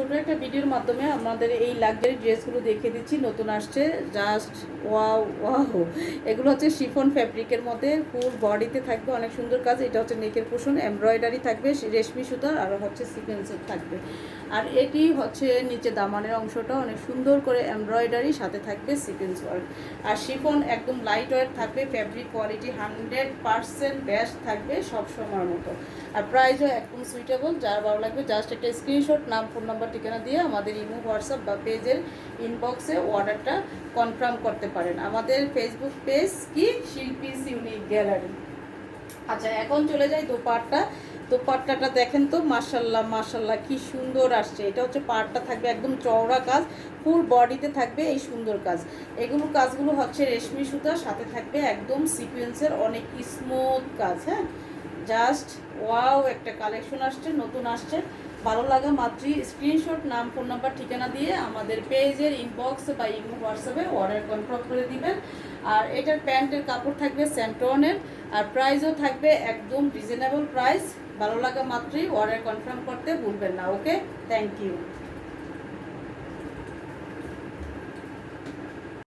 ছোট একটা ভিডিওর মাধ্যমে আমাদের এই লাক্সারি ড্রেসগুলো দেখিয়ে দিচ্ছি। নতুন আসছে জাস্ট ওয়াও ওয়াও এগুলো হচ্ছে শিফন ফ্যাব্রিকের মধ্যে ফুল বডিতে থাকবে, অনেক সুন্দর কাজ। এটা হচ্ছে নেকের পোষণ এমব্রয়ডারি থাকবে, রেশমি সুতার আর হচ্ছে সিকোয়েন্সের থাকবে। আর এটি হচ্ছে নিচে দামানের অংশটা, অনেক সুন্দর করে এমব্রয়ডারি সাথে থাকবে সিকোয়েন্স ওয়ার্ক আর শিফন একদম লাইট ওয়েট থাকবে fabric quality hundred percent best থাকবে সব সময়ের মতো। আর প্রাইসও একদম সুইটেবল যার ভালো লাগবে জাস্ট একটা স্ক্রিনশট নাম ফোন নাম্বার ঠিকানা দিয়ে আমাদের ইমো, হোয়াটসঅ্যাপ বা পেজের ইনবক্সে অর্ডারটা কনফার্ম করতে পারেন। আমাদের ফেসবুক পেজ কি? শিল্পী ইউনিক গ্যালারি। আচ্ছা এখন চলে যাই দোপাট্টা দোপাট্টাটা দেখেন তো মার্শাল্লাহ মার্শাল্লাহ কি সুন্দর আসছে। এটা হচ্ছে পাটটা থাকবে একদম চওড়া কাজ ফুল বডিতে থাকবে এই সুন্দর কাজ। এগুলো কাজগুলো হচ্ছে রেশমি সুতা, সাথে থাকবে একদম সিকোয়েন্সের অনেক স্মুথ কাজ হ্যাঁ? জাস্ট ওয়াও একটা কালেকশন আসছে, নতুন আসছে। ভালো লাগা মাত্রই স্ক্রিনশট নাম ফোন নাম্বার ঠিকানা দিয়ে আমাদের পেজের ইনবক্স বা ইমো হোয়াটসঅ্যাপে অর্ডার কনফার্ম করে দিবেন। আর এটার প্যান্টের কাপড় থাকবে স্যান্টনের, আর প্রাইসও থাকবে একদম রিজনেবল প্রাইস ভালো লাগা মাত্রই অর্ডার কনফার্ম করতে ভুলবেন না ওকে থ্যাংক ইউ